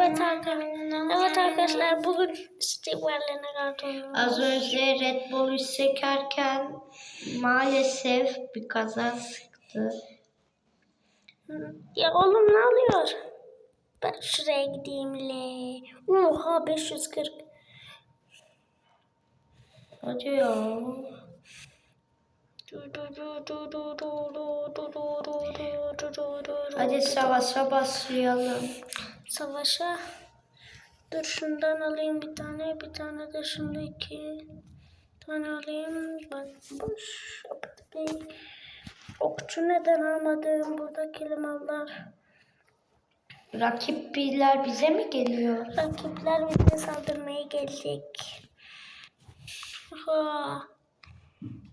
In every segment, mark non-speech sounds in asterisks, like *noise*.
Evet arkadaşlar. Evet arkadaşlar bugün Steve Warren'e karşı Az önce Red Bull'u sekerken maalesef bir kaza sıktı. Ya oğlum ne oluyor? Ben şuraya gideyim le. Oha 540. Hadi ya. Hadi savaşa başlayalım. Savaşa. Dur şundan alayım bir tane. Bir tane de şundaki tane alayım. Bak boş. Okçu neden almadım? Burada kelimeler. Rakip birler bize mi geliyor? Rakipler bize saldırmaya gelecek. Ha.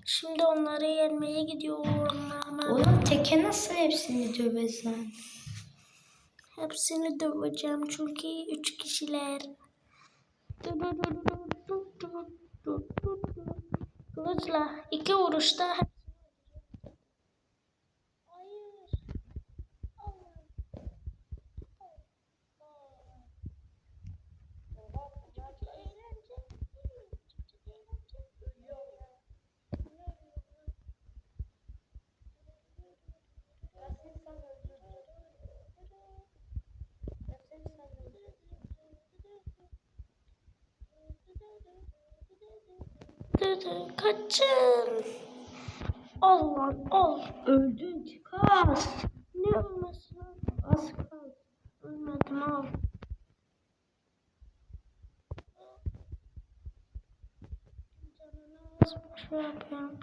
Şimdi onları yenmeye gidiyorum. Oğlum teke nasıl hepsini dövesen? Hepsini döveceğim çünkü üç kişiler. Kılıçla iki vuruşta Kaçın. Al lan al. Öldün çıkar. Ne olmasın? Az kal. Ölmedim al. Canını az şey yapıyorum.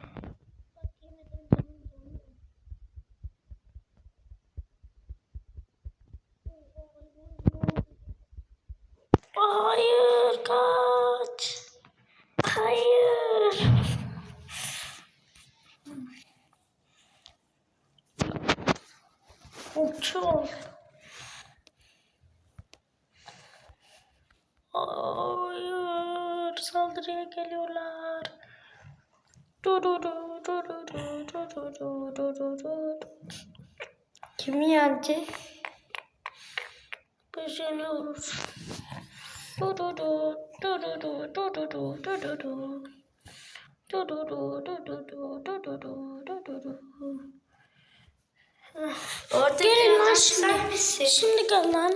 Lan sen şimdi. Şimdi gel lan.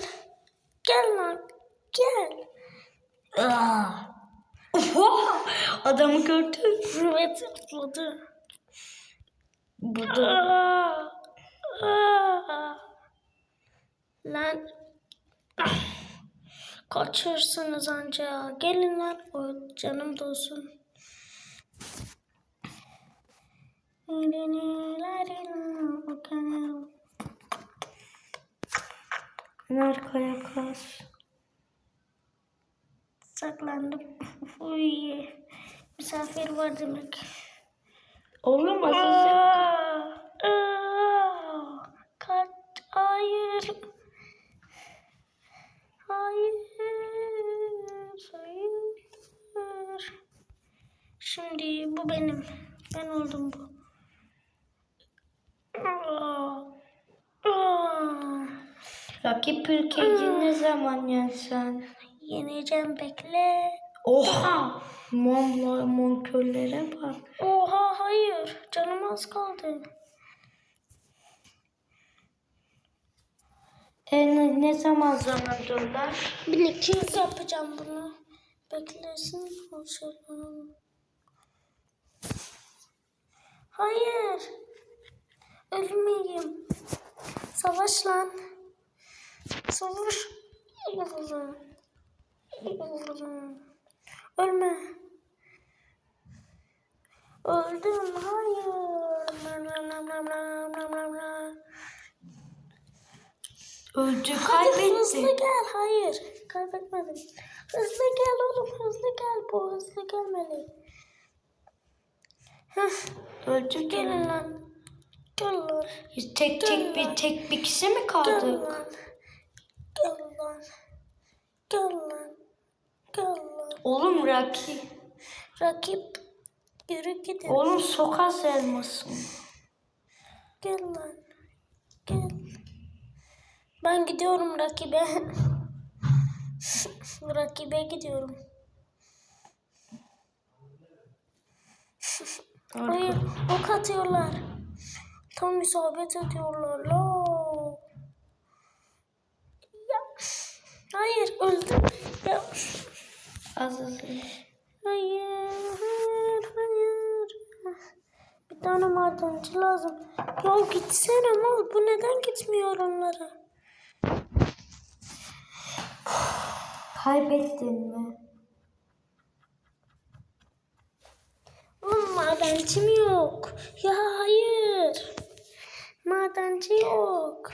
Gel lan. Gel. Aa. Oha! Adamı gördün. Evet atladı. Bu da. Aa, aa. Lan kaçırsınız anca. Gelin lan. O canım dolsun. Arkaya kaç. Saklandım. Uy. Misafir var demek. Oğlum aa. Kaç. Hayır. Hayır. Hayır. Şimdi bu benim. Ben oldum bu. Aa. Aa. Rakip ülkeyi ne zaman yensen? Yeneceğim bekle. Oha! Monla monkörlere bak. Oha hayır. Canım az kaldı. E ne, ne zaman zanadırlar? 1200 yapacağım bunu. Beklesin. Hoşçakalın. Hayır. Ölmeyeyim. Savaş lan. Saldır. Allah Allah. Allah Allah. Ölme. Öldüm. Hayır. Öldü kaybetti. Hızlı gel. Hayır. Kaybetmedim. Hızlı gel oğlum. Hızlı gel. Bu hızlı gelmeli. Öldü gelin lan. Gel lan. Tek tek bir tek bir kişi mi kaldık? Gel lan. Gel lan. Gel lan. Oğlum rakip. Rakip. Yürü gidin. Oğlum sokaz elmasın. Gel lan. Gel. Ben gidiyorum rakibe. *laughs* Rakibe gidiyorum. Hayır, ok atıyorlar. Tam isabet ediyorlar. La. Ya. Hayır, öldüm. Ya. Azazel. Hayır, hayır, hayır. Bir tane madenci lazım. Ya gitsene mal. Bu neden gitmiyor onlara? Kaybettin mi? Oğlum madenci mi yok? Ya hayır. Madenci yok.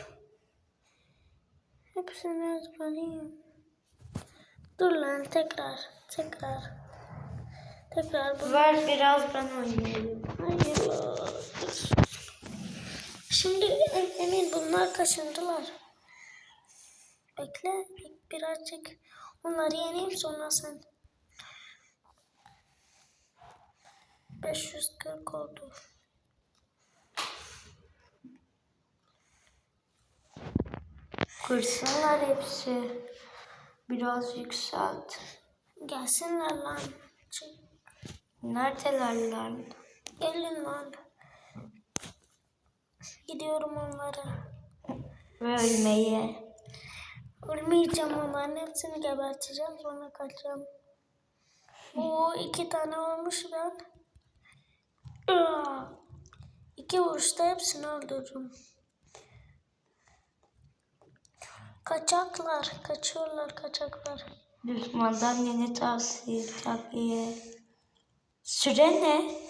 Hepsini ezberleyeyim. Dur lan tekrar. Tekrar. Tekrar bunu. Ver biraz ben oynayayım. Hayır. Şimdi em- emin bunlar kaçındılar. Bekle bir- birazcık. Onları yeneyim sonra sen. 540 oldu. Kırsınlar hepsi. Biraz yükselt. Gelsinler lan. Neredeler lan? Gelin lan. Gidiyorum onlara. Ve ölmeye. Ölmeyeceğim onların hepsini geberteceğim sonra kaçacağım. Oo iki tane olmuş ben. İki vuruşta hepsini öldürürüm. Kaçaklar, kaçıyorlar kaçaklar. Düşmandan yeni tavsiye takviye. Süre ne?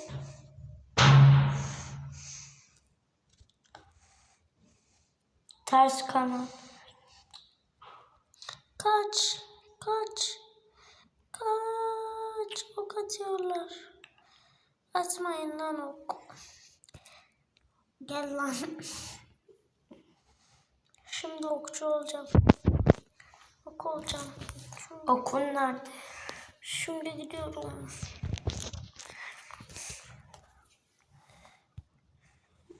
Ters kanat. Kaç, kaç, kaç. Ok atıyorlar. Atmayın lan ok. Gel lan. Şimdi okçu olacağım. Ok olacağım. Şimdi, Okun nerede? şimdi gidiyorum.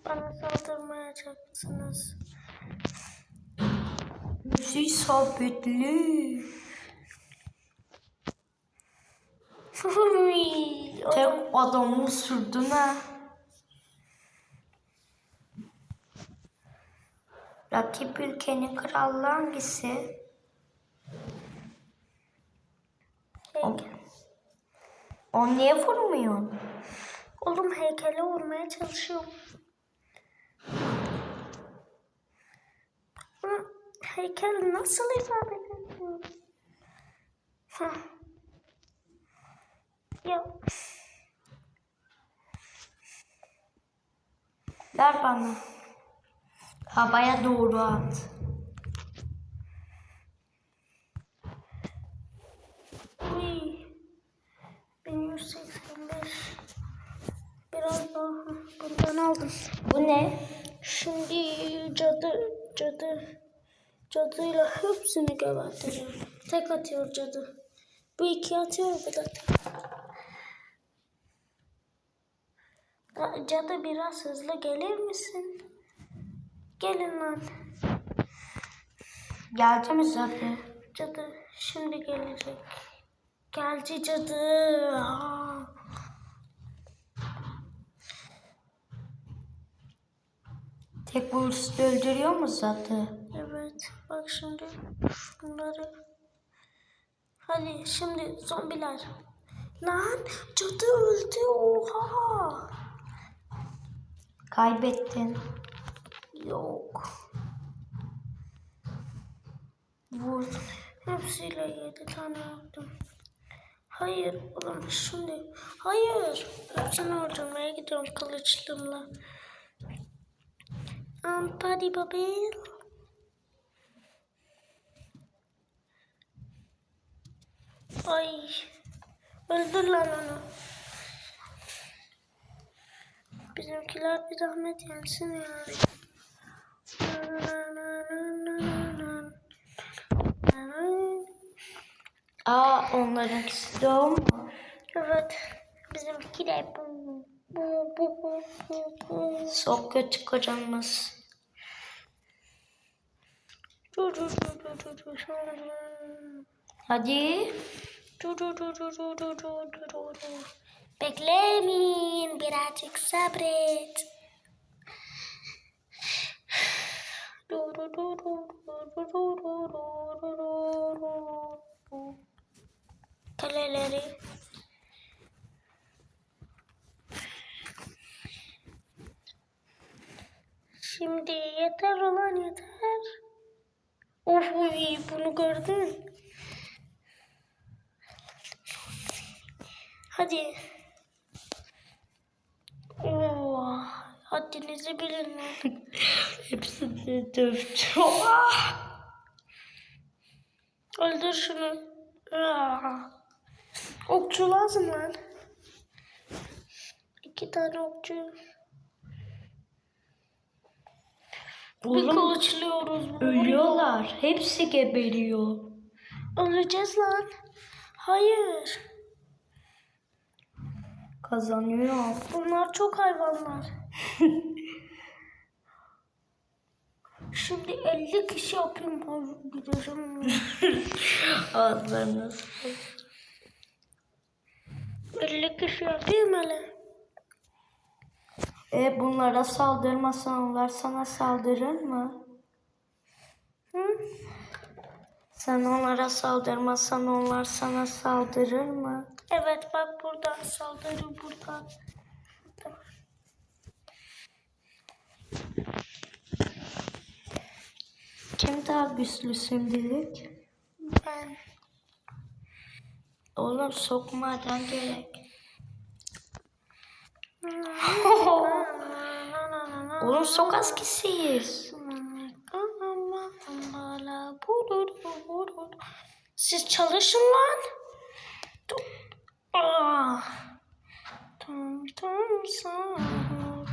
Bana saldırmayacaksınız. Müziği sabitli. Tek adam- adamı sürdün ha. Rakip ülkenin kralı hangisi? O, o niye vurmuyor? Oğlum heykele vurmaya çalışıyorum. Heykel nasıl ifade ediyor? Ya Ver bana. Havaya doğru at. uy. 1185. Biraz daha bundan aldım. Bu ne? Şimdi cadı, cadı, cadıyla hepsini geberteceğim. Tek atıyor cadı. Bu iki atıyor, bu da Cadı biraz hızlı gelir misin? Gelin lan. Geldi mi zaten? Cadı şimdi gelecek. Geldi cadı. Aa. Tek vuruşta öldürüyor mu zaten? Evet. Bak şimdi şunları. Hadi şimdi zombiler. Lan cadı öldü. Oha. Kaybettin. Yok. Vur. Hepsiyle yedi tane yaptım. Hayır oğlum şimdi. Hayır. Hepsini öldürmeye gidiyorum kılıçlımla. Ampari babil. Ay. Öldür lan onu. Bizimkiler bir zahmet yensin yani. Aa onlarınkisi de o? Evet. Bizimki de bu. Bu bu bu bu bu. Sok kötü kocamız. Hadi. Beklemeyin birazcık sabret. Kaleleri. Şimdi yeter ulan yeter. Of uy, bunu gördün. Hadi. Oo, haddinizi bilin. *laughs* Hepsini dövdüm. Öldür şunu. Okçu lazım lan. İki tane okçu. Bir Oğlum kılıçlıyoruz. bunu. ölüyorlar. Hepsi geberiyor. Öleceğiz lan. Hayır. Kazanıyor. Bunlar çok hayvanlar. Şimdi 50 kişi yapayım. Ay, Giderim. Ağızlarınız. 50 kişi yapayım hele. E bunlara saldırmasan onlar sana saldırır mı? Hı? Sen onlara saldırmasan onlar sana saldırır mı? Evet bak buradan saldırı buradan. Kim daha güçlü şimdilik? Ben. Oğlum sokmadan gerek. *laughs* Oğlum sok az kişiyiz. Siz çalışın lan. Ah. Tum tum sahur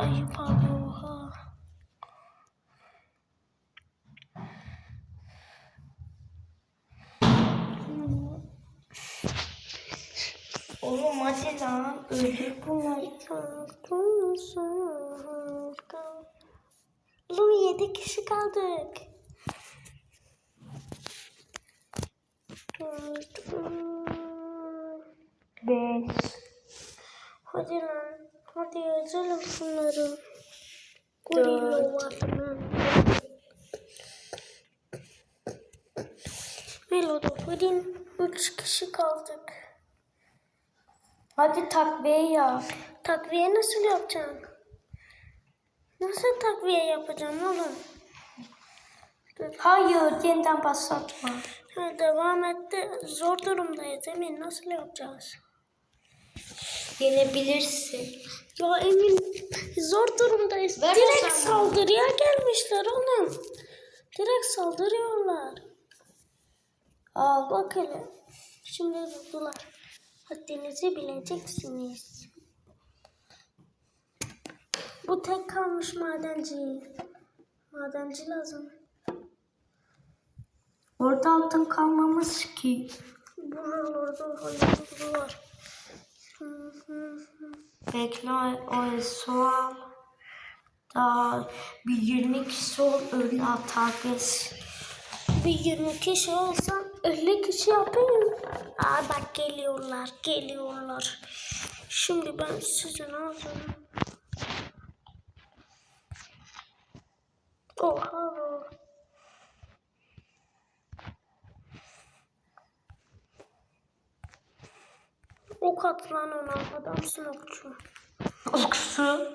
ayıp abi oha. Oğlum hadi lan öldür bunları. Oğlum yedi kişi kaldık. Beş. Hadi lan. Hadi yazalım şunları. Gorilla var falan. Melodo Pudding. Üç kişi kaldık. Hadi takviye yap. Takviye nasıl yapacağım? Nasıl takviye yapacağım oğlum? Hayır yeniden başlatma. Ha, devam etti. Zor durumdayız Emin. Nasıl yapacağız? Gelebilirsin. Ya Emin zor durumdayız. Ver Direkt saldırıya gelmişler oğlum. Direkt saldırıyorlar. Al. Bak hele. Şimdi durdular. Haddinizi bileceksiniz. Bu tek kalmış madenci. Madenci lazım. Orada altın kalmamış ki. Buralarda hayırlı var. Hı hı hı. Bekle o sual. Daha bir 20 kişi ol öyle atar geç. Bir 20 kişi olsam 50 kişi yapayım. Aa bak geliyorlar, geliyorlar. Şimdi ben sizi ne yapacağım? Oha. Ok at lan ona. Adamsın okçu. Oksu.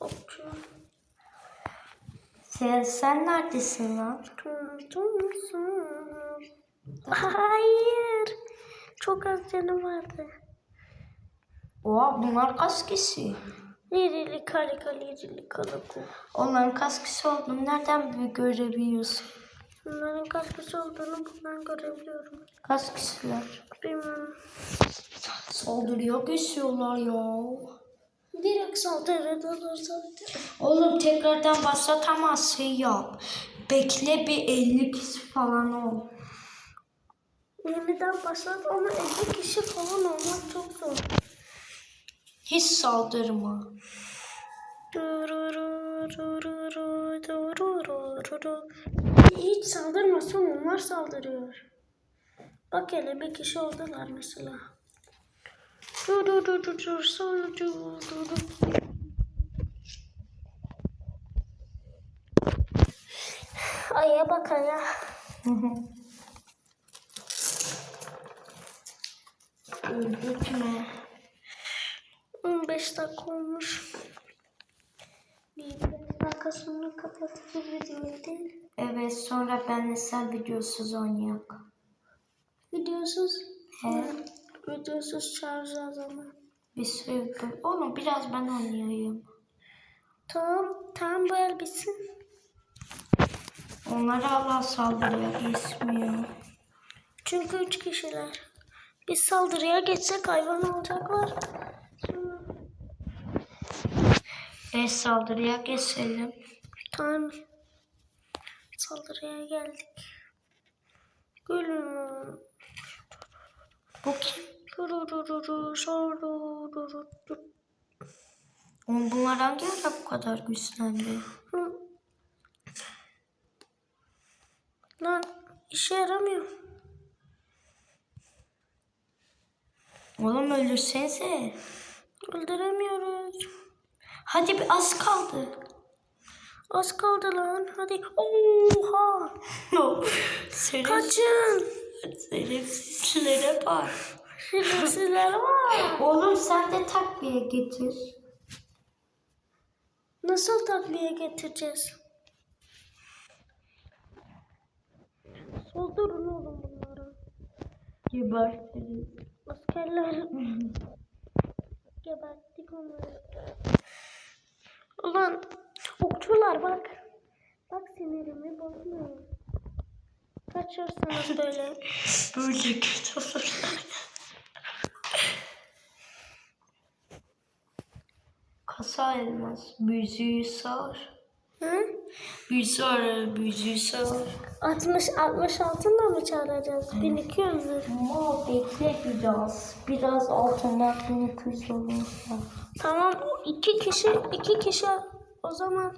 Okçu. Sen, sen neredesin lan? Hayır. Çok az canım vardı. Oha bunlar kaç kişi? Lirili kalika lirili kalaku. Onların kaç kişi olduğunu nereden görebiliyorsun? Bunların kişi olduğunu buradan görebiliyorum. Kaç kişiler? Bilmiyorum. Saldırıya geçiyorlar ya. Direkt saldırı dalırsa Oğlum tekrardan başlatamaz şey yap. Bekle bir 50 kişi falan ol. yeniden başlat ama 50 kişi falan olmak çok zor. Hiç saldırma. Dururu, dururu, Dururu. Hiç saldırmasın onlar saldırıyor. Bak hele bir kişi oldular mesela. Dur dur dur dur dur sonra dur dur dur. Aya bak aya. Öldük mü? 15 dakika olmuş. Bir beş dakika sonra kapatıp videoyu değil. Evet sonra benle sen videosuz oynayak. Videosuz. He. Videosuz çağıracağız ama. Bir sürü Oğlum biraz ben oynayayım. Tamam, tamam bu el bitsin. Onlar hala saldırıyor geçmiyor. Çünkü üç kişiler. Biz saldırıya geçsek hayvan olacaklar. Sonra- E saldırıya geçelim. Tamam. Saldırıya geldik. Gülüm. Bu kim? Oğlum bunlar hangi ara bu kadar güçlendi? Lan işe yaramıyor. Oğlum ölürsenize. Öldüremiyoruz. Hadi bir az kaldı. Az kaldı lan. Hadi. Oha. *laughs* Kaçın. şerefsizlere bak. Şerefsizler var. Oğlum sen de takviye getir. Nasıl takviye getireceğiz? Soldurun oğlum bunları. Gebertiriz. Askerler. *laughs* Geberttik onları. Ulan okçular bak. Bak sinirimi bozmuyor. Kaçırsanız böyle. *laughs* Böyle kötü olurlar. Kasa elmas. Büzüğü sor. Hı? Büzü ara, büzüğü sor. 60 60 altınla mı çağıracağız? 1200 lira. Ama bekle biraz. Biraz altından 1200 olursa. Tamam iki kişi iki kişi o zaman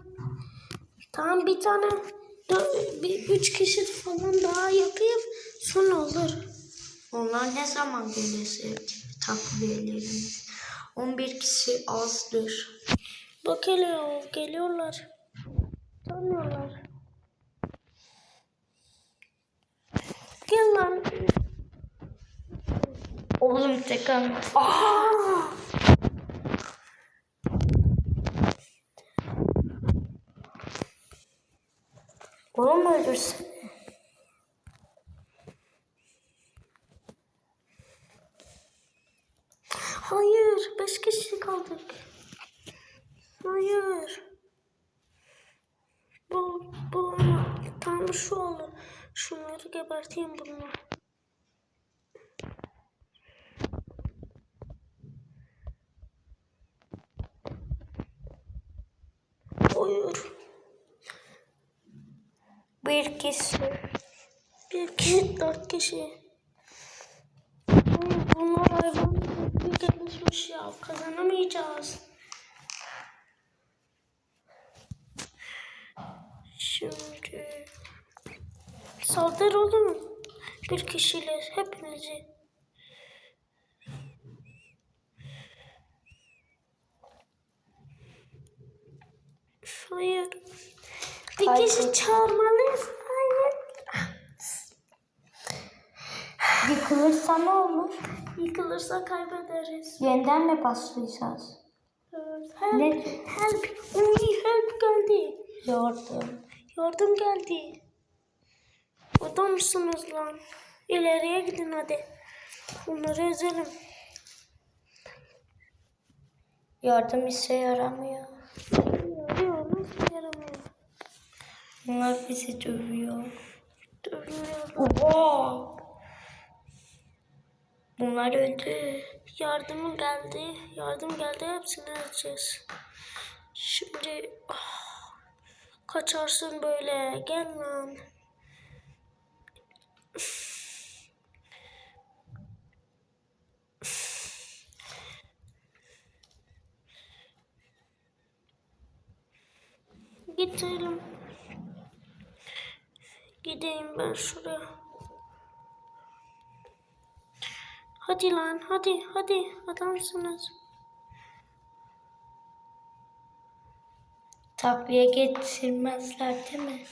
tamam bir tane dö- bir üç kişi falan daha yapayım sonra olur. Onlar ne zaman gelirse takviyelerimiz. 11 kişi azdır. Bak hele geliyorlar. Tanıyorlar. Gel lan. Oğlum tek an. Aa! Oğlum öldürsün. Hayır, beş kişi kaldık. Hayır. Bu, bu tam şu olur. Şunları geberteyim bunu. Hayır. Bir kişi. Bir kişi, dört kişi. Bunlar hayvan bir gelişmiş ya. Kazanamayacağız. Şimdi saldır oğlum. Bir kişiyle hepinizi. Hayır. Bir kişi Kaybettim. çağırmalıyız. Hayır. Yıkılırsa ne olur? Yıkılırsa kaybederiz. Yeniden mi başlayacağız? Evet. Help, Ne? help. Uy, help geldi. Yardım. Yardım geldi. Orada mısınız lan? İleriye gidin hadi. Bunları ezelim. Yardım işe yaramıyor. Yarıyor nasıl yaramıyor? Bunlar bizi dövüyor. Dövüyorlar. Oha! Bunlar öldü. Yardım geldi. Yardım geldi. Hepsini edeceğiz. Şimdi ah, kaçarsın böyle. Gel lan. Getirelim. gideyim ben şuraya. Hadi lan hadi hadi adamsınız. Takviye getirmezler değil mi?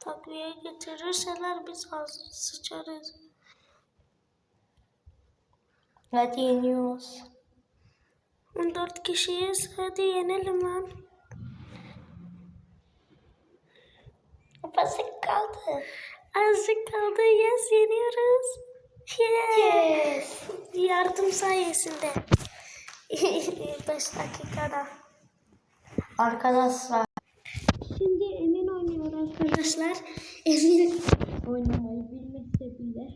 Takviye getirirseler biz sıçarız. Hadi iniyoruz. 14 kişiyiz. Hadi yenelim lan. Basit kaldı. Azıcık kaldı. Yes yeniyoruz. Yeah. Yes. Yardım sayesinde. *laughs* 5 dakikada. Arkadaşlar. Şimdi arkadaşlar. Emin Oynamayı bilmese bile.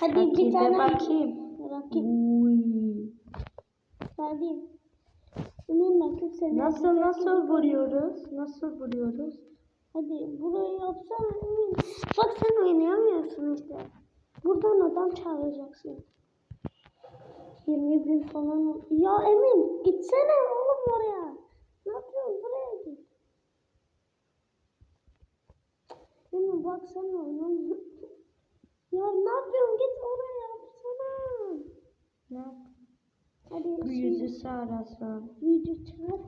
hadi bir Rakibe tane bakayım. rakip Uy. hadi. Emin rakip seni. Nasıl nasıl vuruyoruz? Nasıl vuruyoruz? Hadi burayı yapsana. Bak sen oynayamıyorsun işte. Buradan adam çağıracaksın. 20 bin falan. Ya Emin gitsene oğlum oraya. Ne yapıyorsun buraya git. Emin bak sen oynamıyorsun. Ya ne yapıyorsun git oraya yapsana. Ne yap? Hadi Bu yüzü sarasın. Büyücü çağır.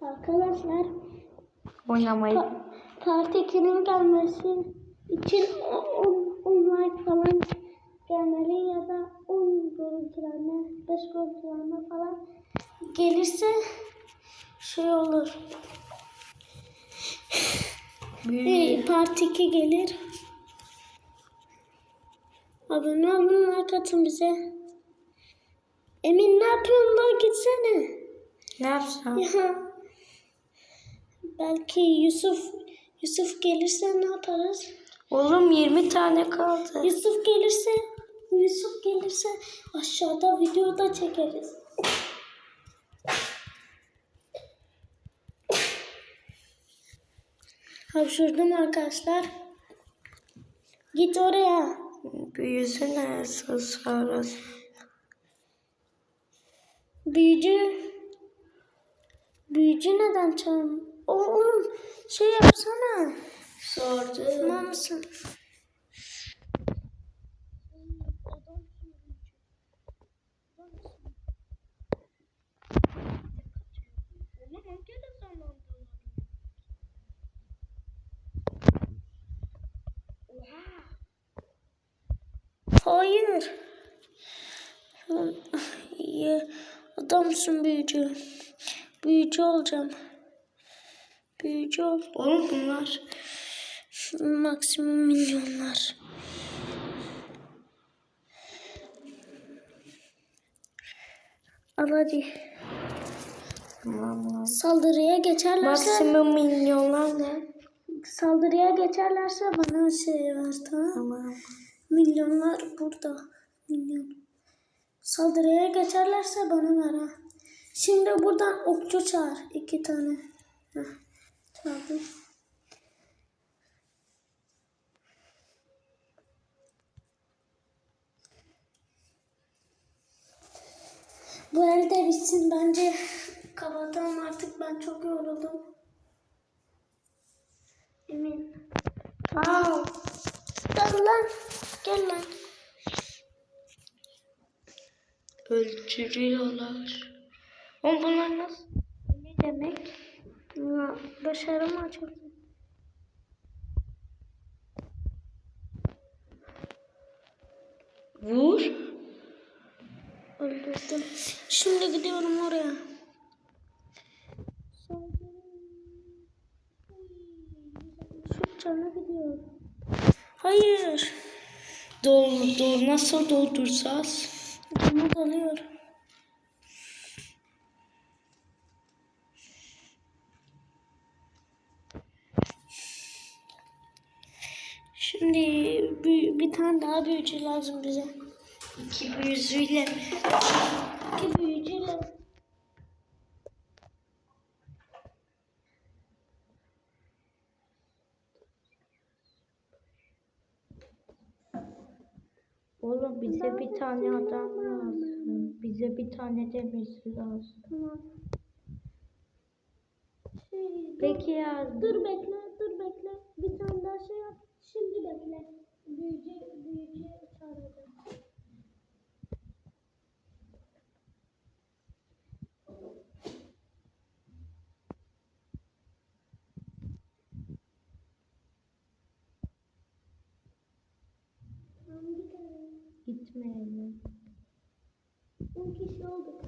Arkadaşlar Oynamayı. Pa- Part 2'nin gelmesi için 10 like falan gelmeli ya da 10 görüntülenme, 5 görüntülenme falan gelirse şey olur. Ee, Part 2 gelir. Abone olun, like atın bize. Emin ne yapıyorsun lan gitsene. Ne yapsam? Ya. Belki Yusuf Yusuf gelirse ne yaparız? Oğlum 20 tane kaldı. Yusuf gelirse Yusuf gelirse aşağıda videoda çekeriz. Hapşurdum arkadaşlar. Git oraya. Neresi sarasın? Büyücü. Büyücü neden çağırmıyor? Oğlum şey yapsana. Sordu. Mısın? Hayır. İyi. Adamsın büyücü. Büyücü olacağım. Büyücü ol. Oğlum bunlar. Maksimum milyonlar. Al hadi. Tamam. Saldırıya geçerlerse Maksimum milyonlar ne? Saldırıya geçerlerse bana şey ver tamam. Tamam. Milyonlar burada. Milyon. Saldırıya geçerlerse bana ver ha. Şimdi buradan okçu çağır. iki tane. Heh, çağırdım. Bu elde bitsin bence. Kapatalım artık ben çok yoruldum. Emin. Aa, Gel lan. Gel lan. öldürüyorlar. Oğlum bunlar nasıl? Ne demek? Ya, başarım açıldı. Vur. Öldürdüm. Şimdi gidiyorum oraya. Hayır. Doldu. Nasıl dolduracağız? Canı dalıyor. Şimdi bir, bir tane daha büyücü lazım bize. İki büyücüyle. Oğlum bize bir tane adam lazım. Bize bir tane demirci lazım. Tamam. Şey, Peki yazdım. Dur bekle, dur bekle. Bir tane daha şey yap. Şimdi bekle. Büyücü, büyücü çağıracağım. Hangi tane? Gitmeyelim. 10 kişi olduk.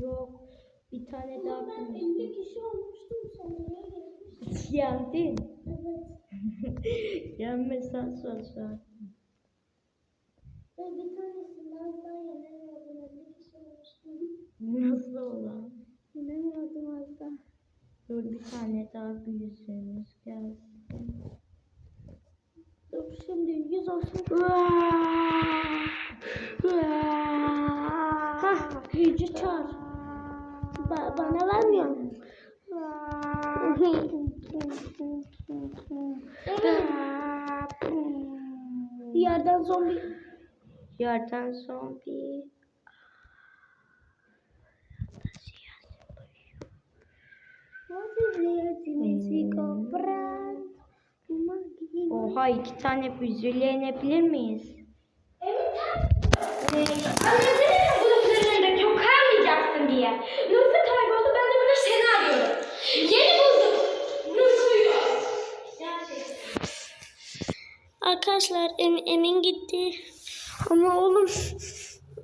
Yok. Bir tane daha Ama ben büyüsün. 50 kişi olmuştum sonraya geçmiştim. Yendin. *laughs* Evet. Yenmesen sorsan. Ve bir tanesinden ben yenemiyordum. 50 kişi olmuştum. Nasıl olan? Yenemiyordum az da. Dur bir tane daha büyüsünüz gelsin. Şimdi 100 olsun. Hah büyücü çağır. Ba- bana vermiyor? Yerden zombi. Yerden zombi. Oha iki tane büzüyle yenebilir miyiz? Bulutlarında çok kalmayacaksın diye. Nasıl kayboldu ben de burada seni arıyorum. Yeni buldum. Nasıl. Arkadaşlar em, Emin gitti. Ama oğlum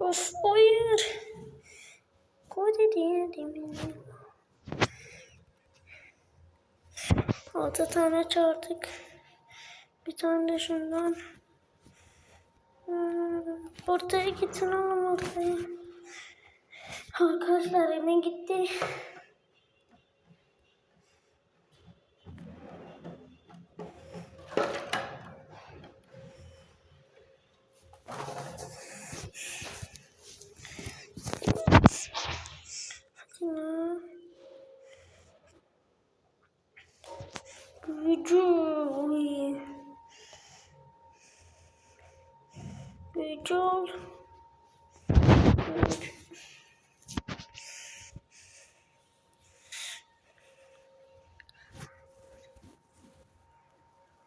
of hayır. Koy dedi demin. Altı tane çağırdık. Bir tane de şundan. Hmm, ortaya gitsin oğlum ortaya. Arkadaşlar Emin gitti. Hadi ya. Uy. Büyücü ol.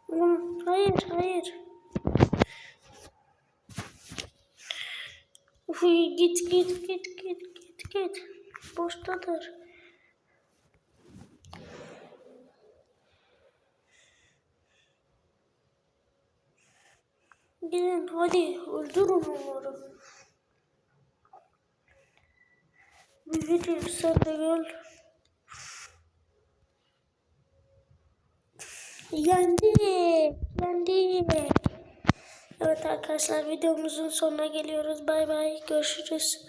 Oğlum, Hayır, hayır. Uy, git, git, git, git, git, git. Boştadır. Gidin hadi öldürün onları. Büyücü sen de gel. Yendi. Yendi. Evet arkadaşlar videomuzun sonuna geliyoruz. Bay bay. Görüşürüz.